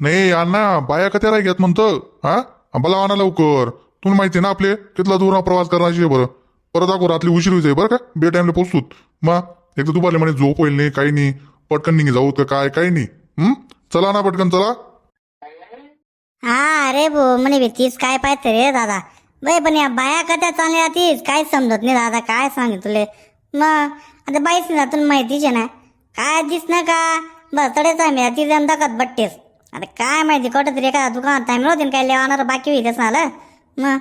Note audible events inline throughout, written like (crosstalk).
नाही अण्णा बाया का त्याला घेत म्हणतो? हा? मला आणा लवकर. तुम्ही माहिती ना आपले? कितला दूर प्रवास करण्याची आहे बरं. परत दाखव रात्री उशीर होईल बरं का? बे टाइमला पोचतोत. मग एकदा दुपारले म्हणे झोप होईल नाही काही नाही. पटकन निघे जाऊ का काय काही नाही. हम्म चला ना पटकन चला. हा अरे भो म्हणे भीतीच काय पाहते रे दादा. बाई पण या बाया कट्या चांगल्या तीच काय समजत नाही दादा काय सांगे तुले? मग आता बाईच ना तुला माहितीच आहे ना. काय दिस ना का बसडेच आहे मी. ती जण दाखत बट्टेस. आता काय माहिती कटत रे का दुकानात थांबलो नव्हती काय लेवाणार बाकी होईल ना आलं मग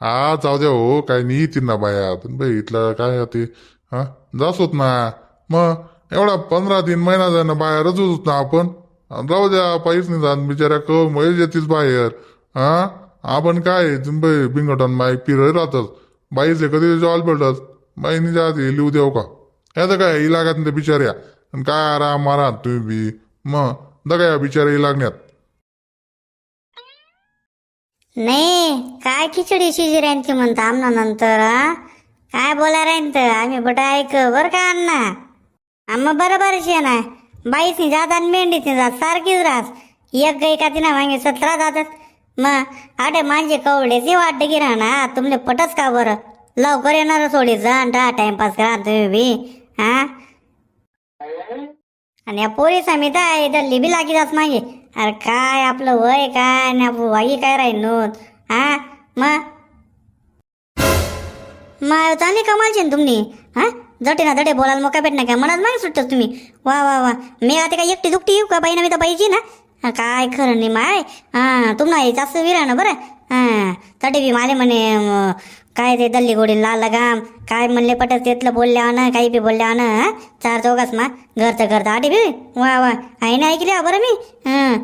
हा जाऊ द्या हो काय नाही येतील ना बाया. पण बाई इथलं काय ते? हा जास होत ना. मग एवढा पंधरा तीन महिना जाय ना रजूच होत ना आपण. जाऊ द्या पाहिजे नाही जात बिचाऱ्या क मयच येतीस बाहेर. हा? आपण काय बाई बिंगटन बाई पिरळ राहतच बाईचे कधी जॉल भेटत? बाईनी जात लिहू देऊ का? याचं काय इलागात ना बिचाऱ्या. आणि काय आराम मारा तुम्ही बी. मग दगा या बिचाऱ्या इलागण्यात नाही काय खिचडी शिजी राहीन म्हणता आमना नंतर काय बोला राहीन तर आम्ही बट ऐक बर का अण्णा? आम्हा बरोबर शे ना. बाईस जात आणि मेंढीच जात सारखीच राहत. एक गायिका तिना मागे सतरा जातात. मग आटे माझे कवडेची वाट की राहणार तुमले पटच का बरं? लवकर येणार सोडी जाण टाइमपास करा तुम्ही बी हा? आणि या पोरीस आम्ही तर दल्ली लिबी लागी जात मागे. अरे काय आपलं वय काय आणि आपलं वाई काय राहील? नोत हा? मग मग चांगली कमालची ना तुम्ही हा? जटे ना जटे बोलायला मोका भेटणार नाही काय? मनात मागे सुटतोस तुम्ही. वा वा वा. मी आता काय एकटी दुकटी येऊ का? बाई ना मी तर पाहिजे ना? काय खरं नाही माय. हा तुम्हाला जास्त विरा ना बरं. हा तटे बी माले म्हणे काय ते दल्ली गोडी लाल लगाम काय म्हणले पटत तेतलं बोलल्या ना काही बी बोलल्या ना चार चौघास मा घरचं घरचं. आटे बी वा वा आहे ना ऐकले बरं मी. हा.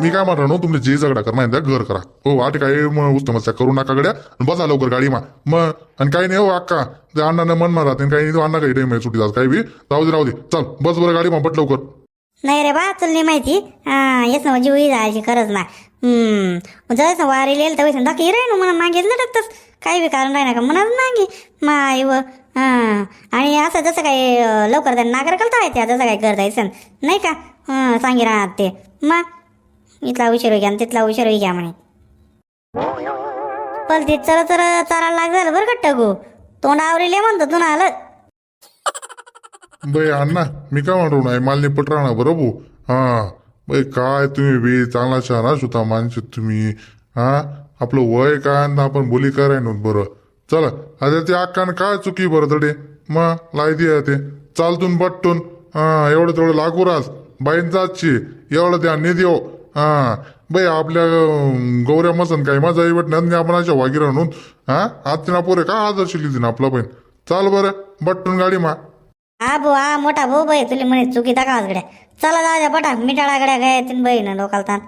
मी काय म्हणतो तुमले जे झगडा कर आहे घर करा. हो आठ काय मग उस्तमस्या करू नका गड्या. बसा लवकर गाडी मा. मग आणि काही नाही हो अक्का. ते अण्णा मन मारा काही नाही अण्णा काही टाइम सुटी जात काही बी. राहू दे राहू दे. चल बस बरं गाडी मा बट लवकर. नाही रे बा चल नाही माहिती? येस ना जीव जायची खरंच ना. हम्म. जसं वारी लिहिलं तर वैसे दाखी रे ना म्हणून मागे लटकतच काही बी कारण राही ना का मनात मागे. माय व आणि असं जसं काही लवकर त्यांना नागर करता येते जसं काही करता येसन नाही का? सांगे सांगी राहत ते. मग इथला उशीर घ्या आणि तिथला उशीर घ्या म्हणे. पण ते चर चर चारायला लाग झालं बरं का टगू. तोंड लिहि म्हणतो तू ना आलं. बाई अण्णा मी काय म्हणतो नाही मालनी पट राहणार बरं भाऊ हा बाई काय तुम्ही बी चांगला शहाणा सुद्धा माणसे तुम्ही हा आपलं वय काय आणि आपण बोली काय राहिनो बरं चला आता ते अक्कान काय चुकी बरं तडे मग लायदी दे ते चालतून बट्टून हा एवढं तेवढं लागू रास बाईन जातची एवढं द्या निधी हो हा बाई आपल्या गौऱ्या मसन काय माझा आई वाटण्यात आपण अशा वागी हा आज ना पोरे का आदर्श लिहिली ना आपला बहीण चाल बरं बट्टून गाडी मा हा भाऊ हा मोठा भाऊ बाई तुला म्हणे चुकी दाखवाच गड्या चला जाऊ द्या पटा मिठाळा गड्या काय तीन बहीण डोकाल ताण.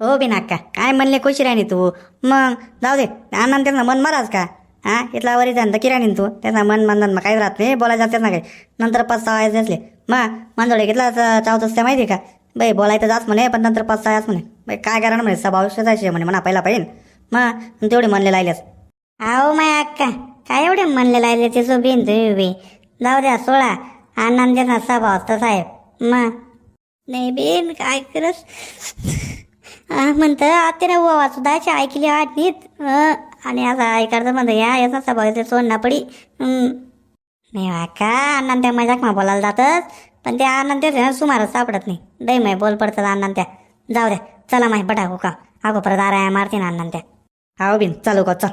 हो बी नाका काय म्हणले खुशी राणी तू. मग जाऊ दे आनंद त्यांना मन मराज का? हा इथला वरी जाण किराणी तू. त्यांना मन मनन मग काय राहत नाही बोलायचं त्याच ना काय नंतर पाच सहा वाजले असले मग मंदोळे घेतला चावतोस त्या माहिती का? बाई बोलायचं जाच म्हणे पण नंतर पाच सहा म्हणे. बाई काय करा म्हणे सभा जायचे म्हणे म्हणा पहिला पाहिजे. मग तेवढे म्हणले लायलेस आहो माय अक्का. काय एवढे म्हणले लायले ते सो बिन तुम्ही बी? जाऊ द्या सोळा आनंदाचा स्वभाव तसा आहे मग नाही बेन काय करस म्हणतं आत्याने ओवा सुद्धा अशी ऐकली आठनीत आणि असं ऐकायचं म्हणतं या याचा स्वभाव आहे, ते पडी. नाही वा का आनंद त्या मजाक मा बोलायला जातच पण त्या आनंद त्या सुमारच सापडत नाही. दै माय बोल पडतात आनंद त्या. जाऊ द्या चला माय बटा का अगो परत आराया मारते ना आनंद त्या. हो बिन चालू का चल.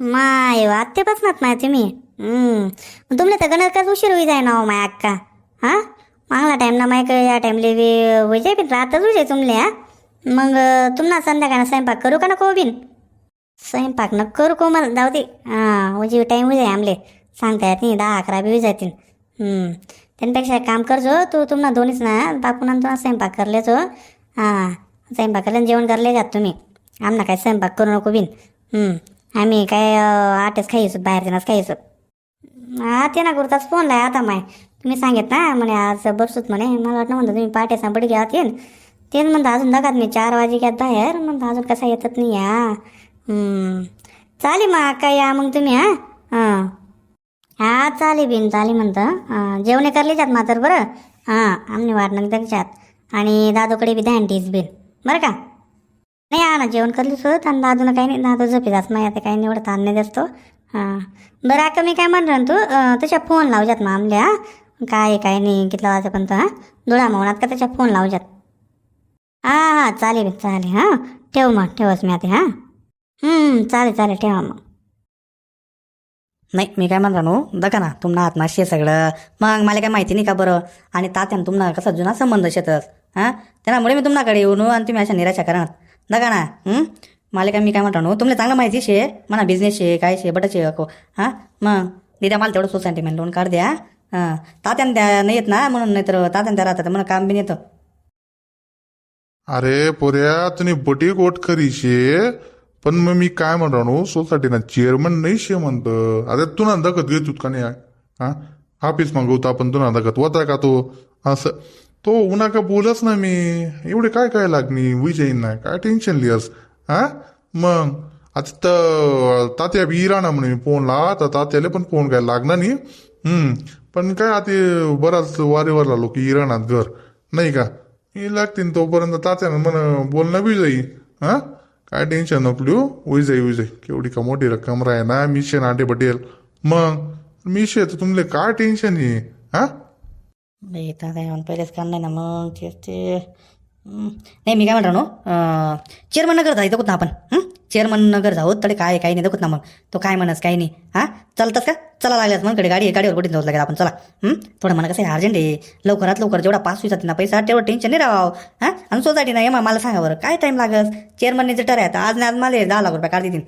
माय वात्य बसणार नाही तुम्ही. तुमले तर गणत काच उशीर होई जाय ना हो माय अक्का. हा? मागला टाईम ना मायक या टाईमले बी होई जाय पण रातच होई जाय तुमले हा? मग तुम्हाला संध्याकाळ स्वयंपाक करू का नको बिन? स्वयंपाक न करू को मला जाऊ दे. हां उजी टाईम होई जाय आमले. सांगता येत नाही दहा अकरा बी होई जातील त्यांपेक्षा एक काम करजो तू तुम्हाला दोन्हीच ना बापून तुम्हाला स्वयंपाक करलेचो हां स्वयंपाक करले जेवण करले जात तुम्ही. आमना काय स्वयंपाक करू नको बिन. आम्ही काय अं, आठच खायचो बाहेर जाणंच खायचो हा ते ना करताच फोन लाय आता माय. तुम्ही सांगत ना म्हणे आज बसूत म्हणे. मला वाटलं म्हणतो तुम्ही पाट्या सांपडी घ्या येईन तेच म्हणता अजून नकात मी चार वाजे घ्यात बाहेर. म्हणता अजून कसा येतात नाही या चालेल मग काय या मग तुम्ही हा हां हा चालेल बिन चालेल म्हणतं. हां जेवणे करले जात मातर बरं. हां आम्ही वाटणं त्याच्यात आणि दादूकडे बी ध्यान ठेस बिन. बरं का? नाही आ ना जेवण करली होत आणि अजून काही नाही दादू झोपी जात नाही आता काही निवडत ताण नाही असतो हां. बरं आता मी काय म्हणतो ना तू तशा फोन लावजात मग आमल्या काय आहे, काय नाही कितला वाजेपर्यंत हां. धुळा मौनात का त्याच्या फोन लावजात हां हां चालेल चालेल हां. ठेव मग ठेवच मी आता हां. चालेल चालेल ठेवा मग. नाही मी काय म्हणतो नो बघा ना तुम्हाला आत्माशी आहे सगळं. मग मला काय माहिती नाही का बरं? आणि तात्यानं तुम्हाला कसा जुना संबंध शेतस हां? त्यामुळे मी तुम्हाकडे येऊन आणि तुम्ही अशा निराशा करा. नका ना हं? मला काय मी काय म्हणतो हो, तुम्हाला चांगलं माहिती शे म्हणा बिझनेस शे काय शे बटाचे अको हो, हो. हां मग दिद्या मला तेवढं सोसायटी मध्ये लोन काढ द्या हां. तात्यानं द्या नाही येत ना म्हणून नाही तर तात्यानं त्या राहतात म्हणून काम बी येतं. अरे पोऱ्या तुम्ही बटी करी शे पण मग मी काय म्हणतो सोसायटीना चेअरमन नाही शे म्हणतं. अरे तू ना दखत घेत का नाही हा ऑफिस मागवतो आपण तुला दखत होता का तो? असं. तो उन्हा का बोलच ना मी. एवढे काय काय लागणी? विजयीन नाही. काय टेन्शन लिहस? हा? मग? आता तर तात्या बी इराणा म्हणे. फोन ला. तर तात्याला पण फोन काय लागणार नाही. पण काय आता बराच वारेवर लागलो की इराणात घर. नाही का? हे लागतील तोपर्यंत तात्यानं म्हण बोलणं बी जाई हा? काय टेन्शन नको लिहू उई जाई जाई केवढी का मोठी रक्कम राहे ना? मिशे नाटे पटेल मग? मिशे तर तुमले काय टेन्शन आहे हा? बाई तात्या पहिलेच काम नाही ना मग तेच ते नाही मी काय म्हणतो नो चेअरमन नगर जायचं कुठं आपण चेअरमन नगर जाऊ तडे काय काही नाही दाखवत ना मग तो काय म्हणस काही नाही. हा? चालतंस का? चला लागल्यास मग कडे गाडी आहे, गाडीवर कुठे जाऊ लागेल आपण? चला. थोडं मला कसं आहे अर्जंट आहे. लवकरात लवकर जेवढा पास होईल ना पैसा तेवढं टेन्शन नाही राहावं हा? आणि सोसायटी नाही मग मला सांगा बरं काय टाईम लागस चेअरमनने जर आहे आज नाही आज मला दहा लाख रुपये काढ देतील.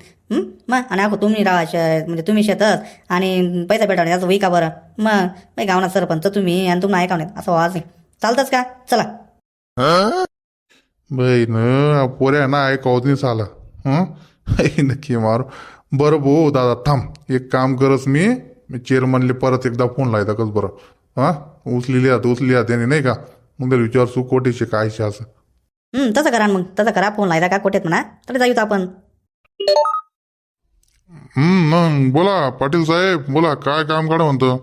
मग आणि अगो तुम्ही राहा म्हणजे तुम्ही शेतच आणि पैसा भेटा याचं होई का बरं? मग नाही गावना सरपंच तुम्ही आणि तुम्हाला ऐका नाही असं वाज नाही चालतंच का? चला. बहीण पोऱ्या ना ऐकावत नाही चाला (laughs) नक्की मारू. बरं भो दादा थांब. एक काम करस मी. मी चेअरमनले परत एकदा फोन लायता कस बरं. हा? उचलेली आहात उचली आहात त्याने नाही का? मग त्याला विचारसू कोटीचे कायचे असं. हं, तसं करा मग. तसं करा फोन लायला का कोटेत म्हणा. तरी जाऊत आपण. हम्म मग बोला पाटील साहेब बोला काय काम काढ म्हणतो?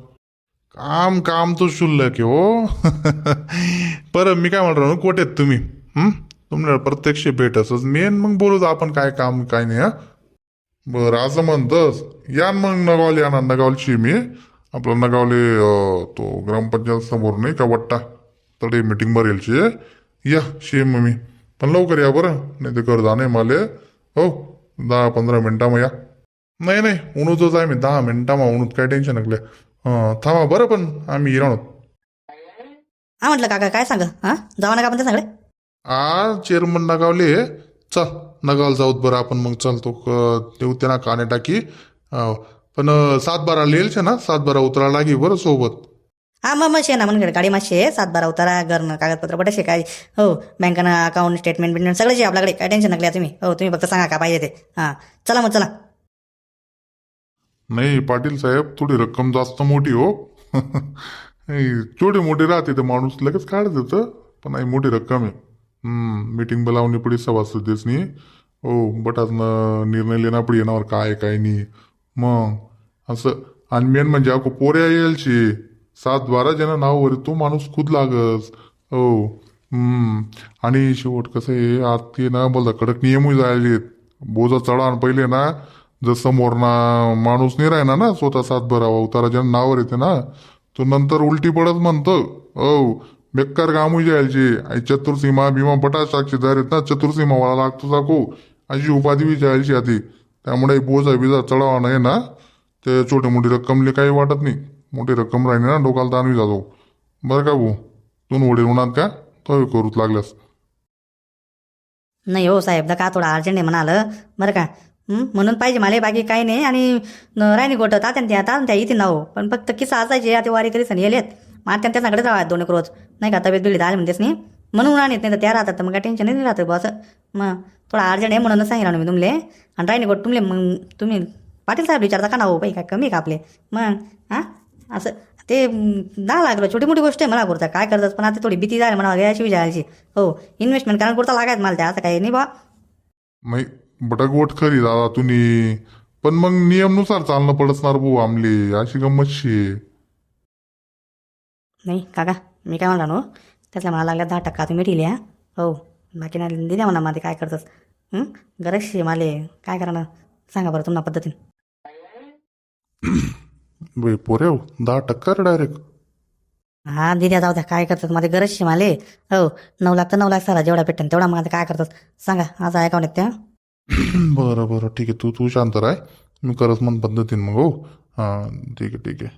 काम काम तो शुल्लक आहे हो. (laughs) बरं मी काय म्हणतो कोटेत तुम्ही? हम्म तुम्हाला प्रत्यक्ष भेटसच. मेन मग बोलू आपण काय काम काय नाही हा. बरं असं म्हणतस या न मग नगावले या ना नगावलची मी. आपलं नगावले तो ग्रामपंचायत समोर नाही का वट्टा? तडे मीटिंग भरेलची या शेम मग मी. पण लवकर या बरं नाही ते कर्जा नाही मला. हो दहा पंधरा मिनटा मग या. नाही नाही उन्हतच आहे मी. दहा मिनिटामा उन्हत काय टेन्शन नकले थांबा बरं पण आम्ही इराणत हा म्हटलं काका काय सांग हां? जावा नका आपण ते आ चेअरमन नगावले चल नगावला जाऊत बरं आपण मग चल तो क- देऊ त्यांना काने टाकी. अं, पण अं, सात बारा लिहिलचे ना? सात बारा उतरा लागी बरं सोबत. हा मग मग शे ना म्हणून गाडी मासे सात बारा उतारा घरनं कागदपत्र बटेशे काय? हो बँकानं अकाउंट स्टेटमेंट बिटमेंट सगळं जे आपल्याकडे. काय टेन्शन नकल्या तुम्ही? हो तुम्ही फक्त सांगा का पाहिजे ते. हां चला मग चला. नाही पाटील साहेब थोडी रक्कम जास्त मोठी हो. (laughs) छोटी मोठी राहते तर माणूस. लगेच काढत देतं पण नाही मोठी रक्कम आहे. मीटिंग बोलावणी पडी सदस्यनी हो बट आज न- निर्णय लेना पडी येणार. काय आहे, काय नाही. मग असं आणि मेन म्हणजे अको पोऱ्या येलची सात बारा जण नावावर तो माणूस खुद लागस. हो आणि शेवट कसं आहे आज ते ना बोलता कडक नियमही जायले बोजा चढा आणि पहिले ना जर समोर ना माणूस नाही राहिना ना स्वतः सात भरावा उतारा ज्यांना नावावर येते ना तो नंतर उलटी पडत म्हणतो. हो बेकार कामू जायची आई चतुर्सीमा भीमा बटा साक्षीदार आहेत ना चतुर्सीमा वाला लागतो साकू. अशी उपाधी बी जायची आधी. त्यामुळे बोजा बिजा चढावा नाही ना. ते छोटी मोठी रक्कमले काही वाटत नाही. मोठी रक्कम राहिली ना डोकाला ताण बी जातो. बरं का भाऊ? दोन वडील होणार का तो करूच लागल्यास. नाही हो साहेब का थोडं अर्जंट आहे म्हणालं. बरं का? हं? म्हणून पाहिजे मला बाकी काही नाही. आणि न- राहिनी गोट तात्यान त्या तात्यान त्या इथे नाव. पण फक्त किस्सा असायचे आता वारी कधी सण मग त्या त्याच्याकडे जावा दोन एक रोज. नाही का? तब्येत बिळी आली म्हणतेस नाही. म्हणून आणत नाही तर त्या राहतात. तर मग काय टेन्शन नाही राहतं बस मग थोडा अर्जंट आहे म्हणून सांगितलं ना मी तुमले. आणि राहिनी गोट तुमले मग तुम्ही पाटील साहेब विचारता का ना हो बाई काय कमी का आपले? मग हां? असं. ते म, दहा लागलं छोटी मोठी गोष्ट आहे मला कुर्ता काय करतात? पण आता थोडी भीती झाली म्हणा घ्यायची विचारायची हो इन्व्हेस्टमेंट कारण कुर्ता लागायचं मला त्या असं काही नाही बा नाही बटकवट गोट खरी दादा तुम्ही. पण मग नियमनुसार चालणं पडसणार भाऊ आमले. अशी गंमतशी आहे. नाही काका मी काय म्हणणार हो त्यातल्या मला लागल्या दहा टक्का तुम्ही दिली हा हो बाकी नाही दिल्या म्हणा माझे काय करतोस? हं? गरजशी माले काय करणार? सांगा बरं तुम्हाला पद्धतीने. (clears throat) पोऱ्या हो, दहा टक्का रे डायरेक्ट हा दिल्या जाऊ द्या काय करतात माझे गरजशी माले. हो नऊ लाख तर नऊ लाख सारा जेवढा भेटेन तेवढा माझं काय करतात सांगा आज आहेत त्या (clears throat) बरं बरं ठीक आहे तू तू शांत राह. मी करत मन पद्धतीने मग हो. हां ठीक आहे ठीक आहे.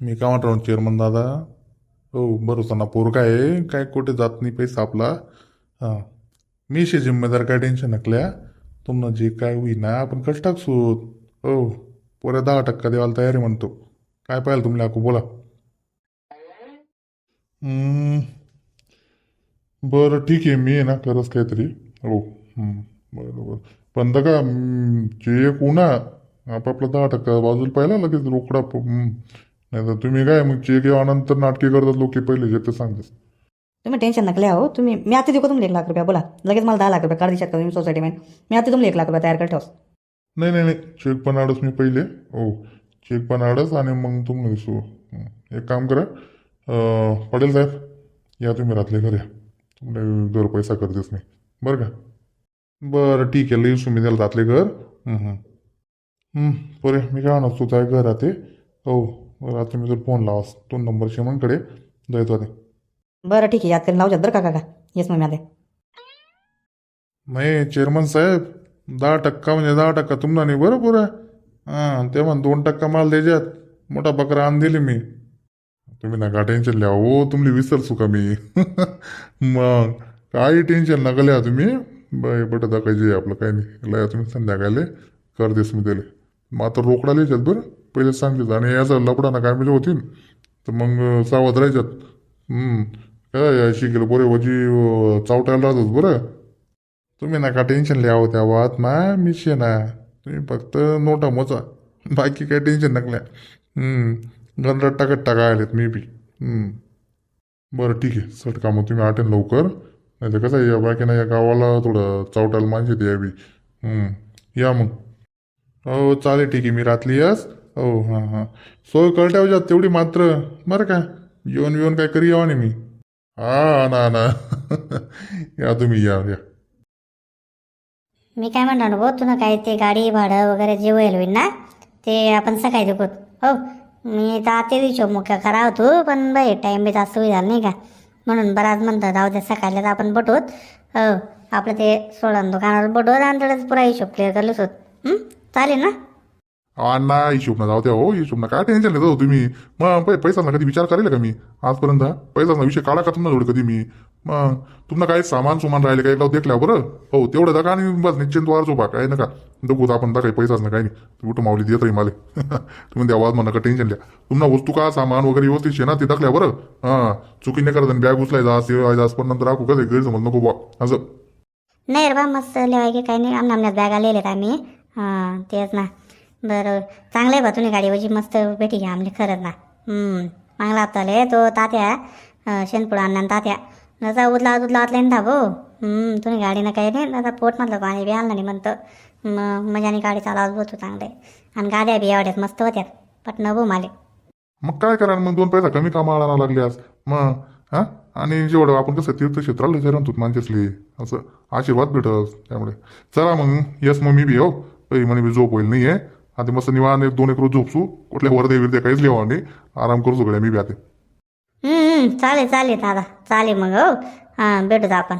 मी काय म्हणतो चेअरमन दादा? हो बरोबर ना पोरगा आहे काय कुठे जात नाही पैसा आपला. हां. मी शे जिम्मेदार काय टेन्शन नकल्या. तुम्हाला जे काय होईना आपण कष्ट टाकसूत. हो. पोऱ्या दहा टक्का देवाला तयारी म्हणतो. काय पाहिलं तुम्हाला अकू बोला. बरं ठीक आहे. मी आहे ना खरंच काहीतरी. हो. बरोबर. पण बरं पण का चेक उन्हा आपापला दहा टक्का बाजूला पाहिला लगेच रोकडा नाही तर तुम्ही काय मग चेक यानंतर नाटके करतात लोक पहिले जे ते सांगतात. तुम्ही टेन्शन नकले हो. तुम्ही मी आता देऊ का तुम्हाला एक लाख रुपया? बोला. लगेच मला दहा लाख रुपये काढू शकता तुम्ही सोसायटी मध्ये? मी आता तुम्हाला एक लाख रुपये तयार कर ठेवस नाही नाही नाही. चेक पण आडच मी पहिले. हो. चेक पण आडच आणि मग तुम्हाला दिसू हं. एक काम करा. अं, पटेल साहेब या तुम्ही रातले घर या. तुम्हाला घर पैसा करतेच नाही बरं का? बरं ठीक आहे. लई मी त्याला रातले घर. हं, हं. हं, बरे. मी काय म्हणतो तुझं घर राहते हो. रात्री मी जर फोन लावास तो नंबर शेमनकडे जायचो ते बरं ठीक आहे. याद करून लावू बरं का काका? येस मग मी आता नाही चेअरमन साहेब दहा टक्का म्हणजे दहा टक्का तुम्हाला नाही बरोबर आहे. हां ते म्हण दोन टक्का माल द्यायच्यात मोठा बकरा आण दिली मी. तुम्ही नका टेन्शन लिहा. हो तुम्ही विसरसू का मी? (laughs) मग काही टेन्शन नका लिहा तुम्ही. बाय बट दाखायचे आपलं काही नाही. लिहा तुम्ही संध्याकाळले कर देस मी त्याला. मग आता रोकडा लिहायच्यात बरं. पहिले सांगितलं आणि याचा लपडाना काय म्हणजे होतील. तर मग सावध राहायच्यात. काय शिकेल बरे वजी चावटायला राहतात बरं. तुम्ही नका टेन्शन लिहावं त्या वात मा मिशे ना तुम्ही फक्त नोटा मोचा बाकी काय टेन्शन नकल्या गंधरात टाकत टाका आलेत मी बी. बरं ठीक आहे. सट का तुम्ही आटेन लवकर. नाही तर कसं आहे या बाकी ना या गावाला थोडं चावटायला माणसे ते बी. या मग. हो चालेल ठीक आहे. मी रात्री यास. हो हां हां. सोय कळट्यावजात तेवढी मात्र. बरं का? येऊन येऊन काय करी यावा नाही मी. हा ना ना. (laughs) या तुम्ही या या. मी काय म्हणणार भाऊ तुला काय ते गाडी भाडं वगैरे जे होईल होईल ना ते आपण सकाळी देऊ हो मी तर आता हिशोब मुख्य करा होतो पण बाई टाईम बी जास्त होईल नाही का? म्हणून बराच म्हणतात जाऊ द्या सकाळला तर आपण बटवत. हो आपलं ते सोळा दुकानावर बटवत आणि तेवढंच पुरा हिशोब क्लिअर करलोच होत चालेल ना? अण्णा हिशोब ना जाऊ द्या हो हिशोबना काय टेन्शन घेतो तुम्ही? मग पै पैसाचा कधी विचार करेल का मी? आजपर्यंत पैसाचा विषय काढा का तुम्हाला थोडं कधी मी? मग तुम्हाला काही सामान सुमान राहिले काही लावून देखल्या बरं? हो तेवढं दाखा आणि बस निश्चिंत वार झोपा काय नका. बघू आपण दा काही पैसाच ना काही नाही. कुठं माऊली देत राही मला? (laughs) तुम्ही द्या आवाज म्हणा का टेन्शन द्या. तुम्हाला वस्तू का सामान वगैरे व्यवस्थित शे ना ते दाखल्या बरं? हां चुकी नाही करत बॅग उचलायचा जास पण नंतर राखू कसं गैरसमज नको बा असं. नाही रे बा मस्त लिहाय की काही नाही. आमच्या बॅग आलेले आम्ही. हां तेच ना. बरं. चांगलं आहे बा तुम्ही गाडीवरची मस्त भेटी घ्या आमले खरंच ना. चांगला आपताले तो तात्या. शेणपुडा आणला आणि तात्या. नसा उदला उदला आतले ना भाऊ हम्म, तुम्ही गाडीनं काही नाही आता पोटमधलं पाणी बी आणलं नाही म्हणतं. मग मजाने गाडी चालवत होतो चांगले आणि गाड्या बी एवढ्यात मस्त होत्या. पटणं भाऊ माले. मग काय करा मग दोन पैसा कमी कामाला आणावं लागले आज मग हा? आणि जेवढं आपण कसं तीर्थक्षेत्राला विचारून तू माणसेसली. असं आशीर्वाद भेटत त्यामुळे. चला मग यस मग मी बी हो. काही म्हणे बी झोप होईल नाही आहे आता मस्त निवान एक दोन एक रोज झोपसू. कुठल्या वरदे विरदे काहीच लिहावं नाही. आराम करू सगळ्या मी बी आता. हम्म, हम्म, चालेल चालेल दादा. चालेल मग हो. हां भेटू आपण.